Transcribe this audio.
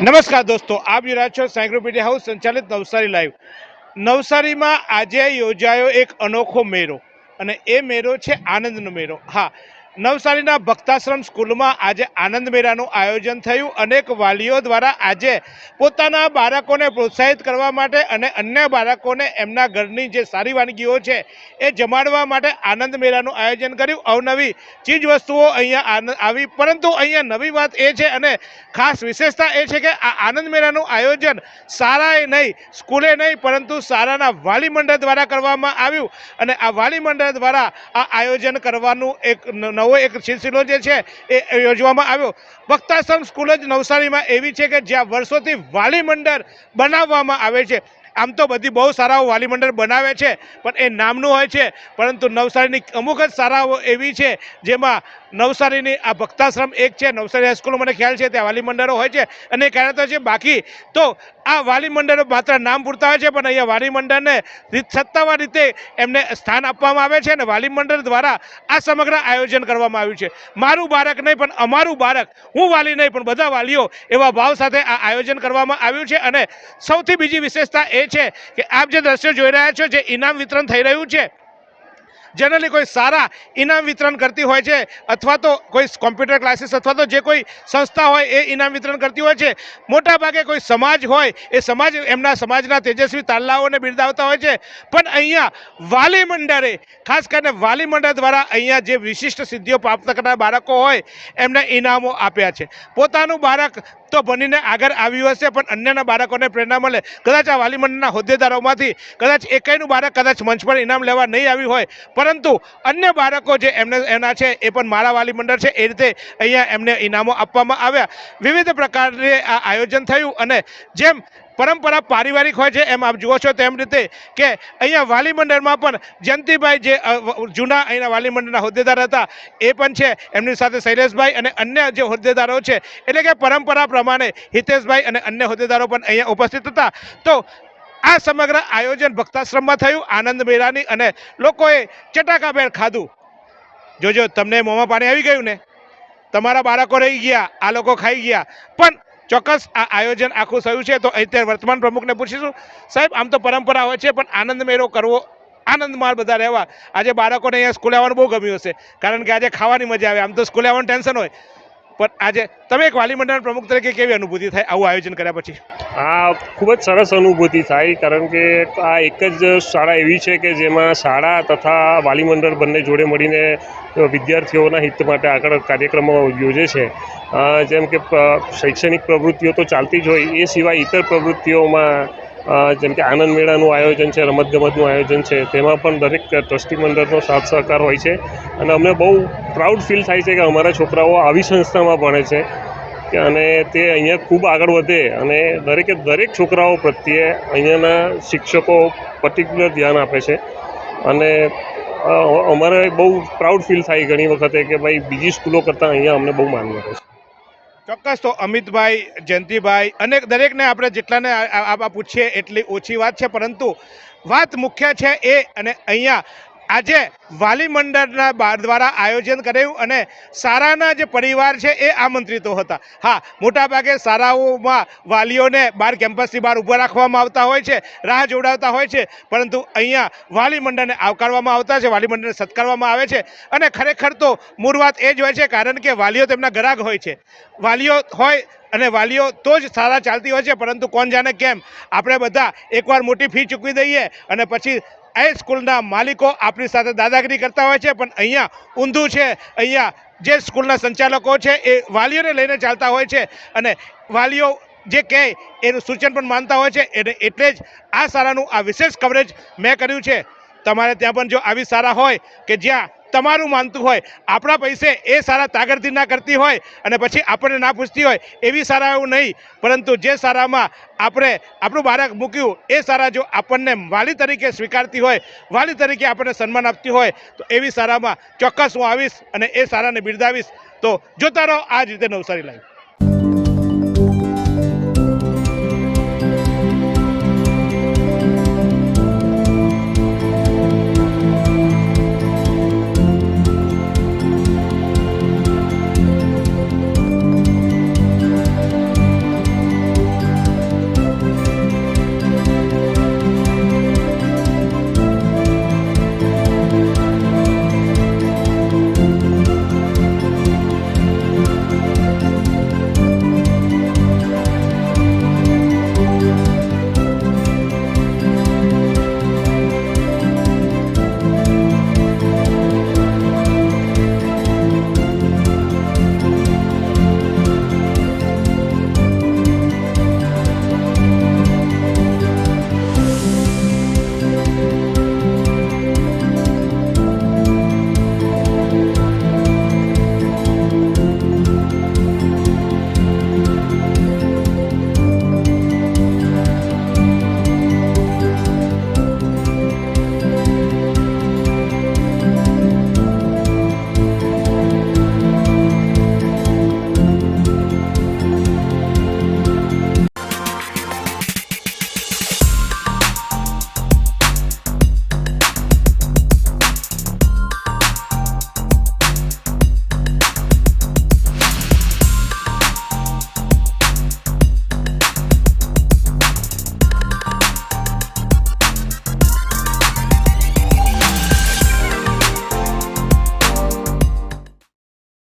નમસ્કાર દોસ્તો, આપ જોઈ રહ્યા છો સાયક્લોપીડિયા હાઉસ, સંચાલિત નવસારી લાઈવ. નવસારીમાં આજે યોજાયો એક અનોખો મેળો અને એ મેળો છે આનંદનો મેળો. હા નવસારીના ભક્તાશ્રમ સ્કૂલમાં આજે આનંદ મેળાનું આયોજન થયું. અનેક વાલીઓ દ્વારા આજે પોતાના બાળકોને પ્રોત્સાહિત કરવા માટે અને અન્ય બાળકોને એમના ઘરની જે સારી વાનગીઓ છે એ જમાડવા માટે આનંદ મેળાનું આયોજન કર્યું. અવનવી ચીજ વસ્તુઓ અહીંયા આવી, પરંતુ અહીંયા નવી વાત એ છે અને ખાસ વિશેષતા એ છે કે આ આનંદ મેળાનું આયોજન શાળાએ નહીં, સ્કૂલે નહીં, પરંતુ શાળાના વાલી મંડળ દ્વારા કરવામાં આવ્યું. અને આ વાલી મંડળ દ્વારા આ આયોજન કરવાનું એક નવો એક સિલસિલો જે છે એ યોજવામાં આવ્યો. વક્તાશ્રમ સ્કૂલ જ નવસારીમાં એવી છે કે જ્યાં વર્ષોથી વાલી મંડળ બનાવવામાં આવે છે. આમ તો બધી બહુ શાળાઓ વાલી મંડળ બનાવે છે, પણ એ નામનું હોય છે. પરંતુ નવસારીની અમુક જ શાળાઓ એવી છે જેમાં નવસારીની આ ભક્તાશ્રમ એક છે. નવસારી હાઈસ્કૂલ મને ખ્યાલ છે, ત્યાં વાલી મંડળો હોય છે અને કાર્યરત છે બાકી. તો આ વાલી મંડળો માત્ર નામ પૂરતા હોય છે, પણ અહીંયા વાલી મંડળને સત્તાવાર રીતે એમને સ્થાન આપવામાં આવે છે અને વાલી મંડળ દ્વારા આ સમગ્ર આયોજન કરવામાં આવ્યું છે. મારું બાળક નહીં, પણ અમારું બાળક, હું વાલી નહીં, પણ બધા વાલીઓ એવા ભાવ સાથે આ આયોજન કરવામાં આવ્યું છે. અને સૌથી બીજી વિશેષતા એ છે કે આપ જે દ્રશ્યો જોઈ રહ્યા છો, જે ઇનામ વિતરણ થઈ રહ્યું છે જનરલી કોઈ સારા ઇનામ વિતરણ કરતી હોય છે, અથવા તો કોઈ કોમ્પ્યુટર ક્લાસીસ અથવા તો જે કોઈ સંસ્થા હોય એ ઇનામ વિતરણ કરતી હોય છે. મોટાભાગે કોઈ સમાજ હોય, એ સમાજ એમના સમાજના તેજસ્વી તાલ્લાઓને બિરદાવતા હોય છે. પણ અહીંયા વાલી મંડળે, ખાસ કરીને વાલી મંડળ દ્વારા અહીંયા જે વિશિષ્ટ સિદ્ધિઓ પ્રાપ્ત કરનાર બાળકો હોય, એમને ઇનામો આપ્યા છે. પોતાનું બાળક તો બનીને આગળ આવ્યું હશે, પણ અન્યના બાળકોને પ્રેરણા મળે. કદાચ આ વાલી મંડળના હોદ્દેદારોમાંથી કદાચ એકાઈનું બાળક કદાચ મંચ પર ઇનામ લેવા નહીં આવ્યું હોય પરંતુ અન્ય બાળકો જે એમને એના છે, એ પણ મારા વાલી મંડળ છે, એ રીતે અહીંયા એમને ઇનામો આપવામાં આવ્યા. વિવિધ પ્રકારે આ આયોજન થયું અને જેમ પરંપરા પારિવારિક હોય છે, એમ આપ જુઓ છો તેમ રીતે કે અહીંયા વાલી મંડળમાં પણ જયંતિભાઈ જે જૂના અહીંના વાલી મંડળના હોદ્દેદાર હતા, એ પણ છે. એમની સાથે શૈલેષભાઈ અને અન્ય જે હોદ્દેદારો છે, એટલે કે પરંપરા પ્રમાણે હિતેશભાઈ અને અન્ય હોદ્દેદારો પણ અહીંયા ઉપસ્થિત હતા. તો આ સમગ્ર આયોજન ભક્તાશ્રમમાં થયું, આનંદ મેળાની અને લોકોએ ચટાકાભેર ખાધું. જોજો, તમને મોંમાં પાણી આવી ગયું ને? તમારા બાળકો રહી ગયા, આ લોકો ખાઈ ગયા. પણ ચોક્કસ આ આયોજન આખું થયું છે, તો અત્યારે વર્તમાન પ્રમુખને પૂછીશું. સાહેબ, આમ તો પરંપરા હોય છે, પણ આનંદ મેળો કરવો આનંદમાં બધા રહેવા. આજે બાળકોને અહીંયા સ્કૂલે આવવાનું બહુ ગમ્યું હશે, કારણ કે આજે ખાવાની મજા આવે. આમ તો સ્કૂલે આવવાનું ટેન્શન હોય. પણ આજે તમે એક વાલી મંડળના પ્રમુખ તરીકે કેવી અનુભૂતિ થાય આવું આયોજન કર્યા પછી? આ ખૂબ જ સરસ અનુભૂતિ થાય, કારણ કે આ એક જ શાળા એવી છે કે જેમાં શાળા તથા વાલી મંડળ બંને જોડે મળીને વિદ્યાર્થીઓના હિત માટે આગળ કાર્યક્રમો યોજે છે. જેમ કે શૈક્ષણિક પ્રવૃત્તિઓ તો ચાલતી જ હોય, એ સિવાય ઇતર પ્રવૃત્તિઓમાં જેમ કે આનંદ મેળાનું આયોજન છે, રમતગમતનું આયોજન છે, તેમાં પણ દરેક ટ્રસ્ટી મંડળનો સાથ સહકાર હોય છે. અને અમને બહુ પ્રાઉડ ફીલ થાય છે કે અમારા છોકરાઓ આવી સંસ્થામાં ભણે છે અને તે અહીંયા ખૂબ આગળ વધે અને દરેકે દરેક છોકરાઓ પ્રત્યે અહીંયાના શિક્ષકો પર્ટિક્યુલર ધ્યાન આપે છે. અને અમારે બહુ પ્રાઉડ ફીલ થાય ઘણી વખતે કે ભાઈ બીજી સ્કૂલો કરતાં અહીંયા અમને બહુ માન્ય છે. ચોક્કસ, તો અમિતભાઈ, જયંતિભાઈ અને દરેકને આપણે જેટલાને આ- પૂછીએ એટલી ઓછી વાત છે, પરંતુ વાત મુખ્ય છે એ અને અહીંયા આજે વાલી મંડળના દ્વારા આયોજન કરાયું અને શાળાના જે પરિવાર છે એ આમંત્રિતો હતા. હા, મોટાભાગે શાળાઓમાં વાલીઓને બહાર કેમ્પસની બહાર ઊભા રાખવામાં આવતા હોય છે, રાહ જોડાવતા હોય છે, પરંતુ અહીંયા વાલી મંડળને આવકારવામાં આવતા છે, વાલી મંડળને સત્કારવામાં આવે છે અને ખરેખર તો મૂળ વાત એ જ હોય છે કારણ કે વાલીઓ તેમના ગ્રાહક હોય છે. વાલીઓ હોય અને વાલીઓ તો જ સારા ચાલતી હોય છે, પરંતુ કોણ જાણે કેમ? આપણે બધા એકવાર મોટી ફી ચૂકવી દઈએ અને પછી એ સ્કૂલના માલિકો આપણી સાથે દાદાગીરી કરતા હોય છે, પણ અહીંયા ઊંધું છે. અહીંયા જે સ્કૂલના સંચાલકો છે, એ વાલીઓને લઈને ચાલતા હોય છે અને વાલીઓ જે કહે, એનું સૂચન પણ માનતા હોય છે. એને એટલે જ આ શાળાનું આ વિશેષ કવરેજ મેં કર્યું છે. તમારે ત્યાં પણ જો આવી સારા હોય કે જ્યાં તમારું માનતું હોય, આપણા પૈસે એ સારા તાગરથી ના કરતી હોય અને પછી આપણને ના પૂછતી હોય, એવી સારા એવું નહીં. પરંતુ જે સારામાં આપણે આપણું બાળક મૂક્યું, એ સારા જો આપણને વાલી તરીકે સ્વીકારતી હોય, વાલી તરીકે આપણને સન્માન આપતી હોય, તો એવી સારામાં ચોક્કસ હું આવીશ અને એ સારાને બિરદાવીશ. તો જોતા રહો આ જ રીતે નવસારી લાઈવ.